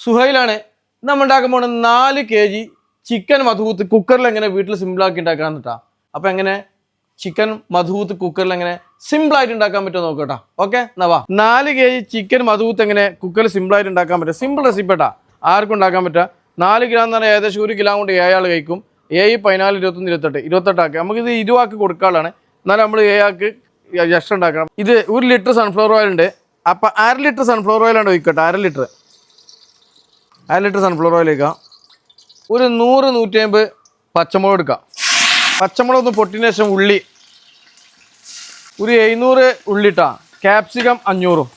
സുഹൈലാണ് നമ്മൾ ഉണ്ടാക്കാൻ പോകുന്നത് നാല് കെ ജി ചിക്കൻ മധുകൂത്ത് കുക്കറിൽ എങ്ങനെ വീട്ടിൽ സിമ്പിളാക്കി ഉണ്ടാക്കാൻ കേട്ടാ അപ്പം എങ്ങനെ ചിക്കൻ മധുകൂത്ത് കുക്കറിൽ എങ്ങനെ സിമ്പിളായിട്ട് ഉണ്ടാക്കാൻ പറ്റുമോ നോക്കട്ടാ ഓക്കെ നവാ നാല് കെ ജി ചിക്കൻ മധുകൂത്ത് എങ്ങനെ കുക്കറിൽ സിമ്പിളായിട്ട് ഉണ്ടാക്കാൻ പറ്റും? സിമ്പിൾ റെസിപ്പി ആർക്കും ഉണ്ടാക്കാൻ പറ്റുക നാല് ഗ്രാം എന്ന് പറഞ്ഞാൽ ഏകദേശം ഒരു കിലോ കൊണ്ട് ഏഴാൾ കഴിക്കും. ഏഴ് പതിനാല് ഇരുപത്തൊന്ന് ഇരുപത്തെട്ട്. ഇരുപത്തെട്ടാക്കി നമുക്കിത് ഇരുവാക്ക് കൊടുക്കാനുള്ളതാണ് എന്നാലും നമ്മൾ ഏഴാക്ക് ജസ്റ്റ് ഉണ്ടാക്കണം. ഇത് ഒരു ലിറ്റർ സൺഫ്ലവർ ഓയിൽ ഉണ്ട്. അപ്പം അര ലിറ്റർ സൺഫ്ലവർ ഓയിലാണ് ഒഴിക്കട്ടെ. അര ലിറ്റർ. അര സൺഫ്ലവർ ഓയിൽ ഒഴിക്കാം ഒരു നൂറ് നൂറ്റി അമ്പത് പച്ചമുളക് എടുക്കാം പച്ചമുളക് ഒന്ന് പൊട്ടിന് ശേഷം ഉള്ളി. ഒരു എഴുന്നൂറ് ഉള്ളിട്ടാ ക്യാപ്സിക്കം അഞ്ഞൂറും.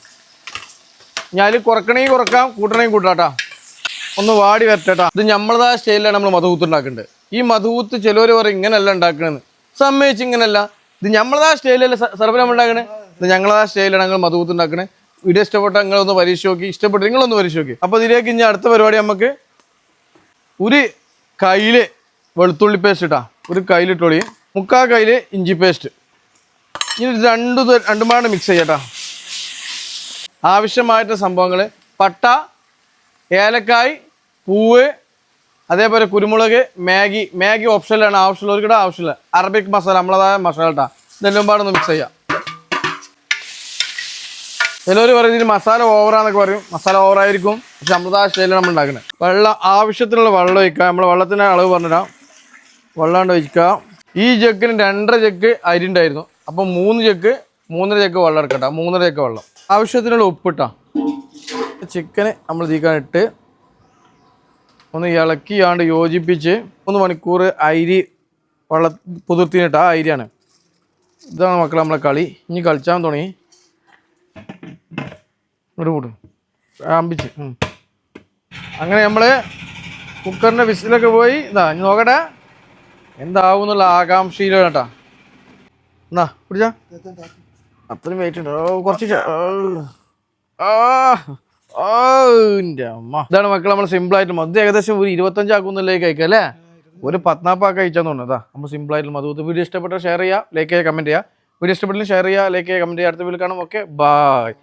ഞാൻ അതിൽ കുറക്കണമെങ്കിൽ കുറക്കാം കൂട്ടണമെങ്കിൽ കൂട്ടാട്ടാ ഒന്ന് വാടി വരട്ടെട്ടാ ഇത് നമ്മളതാ സ്റ്റൈലിലാണ് നമ്മൾ മധുകൂത്ത് ഉണ്ടാക്കേണ്ടത്. ഈ മധുകൂത്ത് ചിലവർ പറയും ഇങ്ങനെയല്ല ഉണ്ടാക്കണെന്ന്. സമ്മതിച്ച് ഇങ്ങനെയല്ല ഇത് നമ്മളതാ സ്റ്റൈലല്ലേ സർവ നമ്മൾ ഉണ്ടാക്കണേ? ഇത് ഞങ്ങളതാ സ്റ്റൈലാണ് ഞങ്ങൾ മധുകൂത്ത് ഉണ്ടാക്കണേ. വീഡിയോ ഇഷ്ടപ്പെട്ട നിങ്ങളൊന്ന് പരീക്ഷ നോക്കി. ഇഷ്ടപ്പെട്ട് നിങ്ങളൊന്ന് പരീക്ഷ നോക്കി. അപ്പോൾ ഇതിലേക്ക് ഇനി അടുത്ത പരിപാടി നമുക്ക് ഒരു കയ്യിൽ വെളുത്തുള്ളി പേസ്റ്റ് ഇട്ടാ. ഒരു കയ്യിലിട്ടോളി മുക്കാ കയ്യിൽ ഇഞ്ചി പേസ്റ്റ് ഇനി രണ്ടു ത- മിക്സ് ചെയ്യട്ടാ ആവശ്യമായിട്ട് സംഭവങ്ങൾ പട്ട ഏലക്കായ് പൂവ് അതേപോലെ കുരുമുളക് മാഗി. മാഗി ഓപ്ഷനിലാണ് ആവശ്യമുള്ളവർക്കിടെ ആവശ്യമില്ല. അറബിക് മസാല നമ്മളതായ മസാല ഇട്ടാ ഇതെല്ലാം പാടൊന്ന് മിക്സ് ചെയ്യാം. ചിലവർ പറയും ഇതിന് മസാല ഓവറാന്നൊക്കെ പറയും. മസാല ഓവറായിരിക്കും പക്ഷെ നമ്മളതായ സ്റ്റൈലാണ് നമ്മൾ ഉണ്ടാക്കുന്നത് വെള്ളം ആവശ്യത്തിനുള്ള വെള്ളം ഒഴിക്കുക. നമ്മൾ വെള്ളത്തിന്റെ അളവ് പറഞ്ഞിടാം. വെള്ളാണ്ട് ഒഴിക്കുക. ഈ ജഗ്ഗിന് രണ്ടര ജഗ്ഗ് അരി ഉണ്ടായിരുന്നു. അപ്പം മൂന്ന് ജഗ്ഗ് മൂന്നര ജഗ്ഗ് വെള്ളം എടുക്കട്ടെ. മൂന്നര ജഗ്ഗ് വെള്ളം. ആവശ്യത്തിനുള്ള ഉപ്പിട്ടാ ചിക്കന് നമ്മൾ തീക്കാനിട്ട് ഒന്ന് ഇളക്കിയാണ്ട് യോജിപ്പിച്ച് മൂന്ന് മണിക്കൂർ അരി വെള്ള പുതിർത്തിനിട്ട് അരിയാണ്. ഇതാണ് മക്കളെ നമ്മളെ കളി. ഇനി കളിച്ചാൻ തുടങ്ങി. ഇങ്ങോട്ട് കൂട്ട് ആമ്പിച്ച്. അങ്ങനെ നമ്മൾ കുക്കറിന്റെ വിസിലൊക്കെ പോയി. ഇതാ ഇനി നോക്കട്ടെ. എന്താവും എന്നുള്ള ആകാംക്ഷയിലോ കേട്ടാ. എന്നാ പിടിച്ചാ അത്രയും വെയിറ്റ് ഉണ്ട്? ഓ കുറച്ച് ഇതാണ് മക്കൾ നമ്മൾ സിമ്പിൾ ആയിട്ട് മതി ഏകദേശം ഒരു ഇരുപത്തഞ്ചാക്കുന്നില്ലേ കഴിക്കാം അല്ലേ? ഒരു പത്നാപ്പാക്ക് കഴിച്ചാന്ന് തോന്നുന്നു. അതാ നമ്മൾ സിമ്പിൾ ആയിട്ട് മധു. വീഡിയോ ഇഷ്ടപ്പെട്ട ഷെയർ ചെയ്യുക ലൈക്ക് ചെയ്യുക കമന്റ് ചെയ്യുക. വീഡിയോ ഇഷ്ടപ്പെട്ടില്ല ഷെയർ ചെയ്യുക ലൈക്ക് ചെയ്യുക കമന്റ് ചെയ്യുക. അടുത്ത വീഡിയോ കാണാം. Okay bye